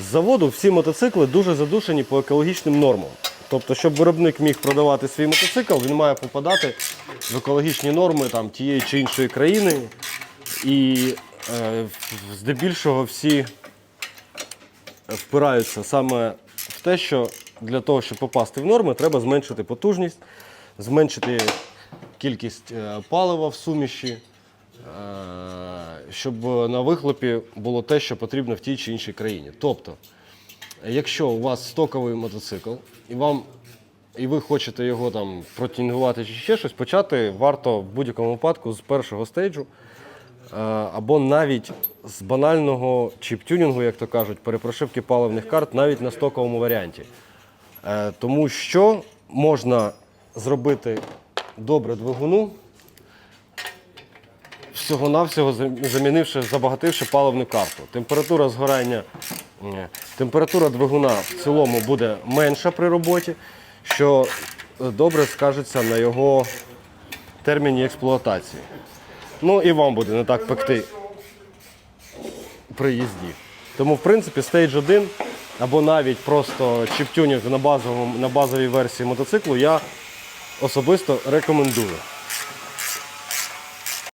З заводу всі мотоцикли дуже задушені по екологічним нормам. Тобто, щоб виробник міг продавати свій мотоцикл, він має попадати в екологічні норми там, тієї чи іншої країни. І е, здебільшого всі впираються саме в те, що для того, щоб попасти в норми, треба зменшити потужність, зменшити кількість е, палива в суміші, е, щоб на вихлопі було те, що потрібно в тій чи іншій країні. Тобто, якщо у вас стоковий мотоцикл і вам і ви хочете його там протюнінгувати чи ще щось, почати варто в будь-якому випадку з першого стейджу. Е, або навіть з банального чіп-тюнінгу, як то кажуть, перепрошивки паливних карт навіть на стоковому варіанті. Е, Тому що можна зробити добре двигуну, всього-навсього замінивши, забагативши паливну карту. Температура згорання, температура двигуна в цілому буде менша при роботі, що е, добре скажеться на його терміні експлуатації. Ну і вам буде не так пекти при їзді. Тому, в принципі, Stage 1 або навіть просто чіптюнінг на, на базовій версії мотоциклу я особисто рекомендую.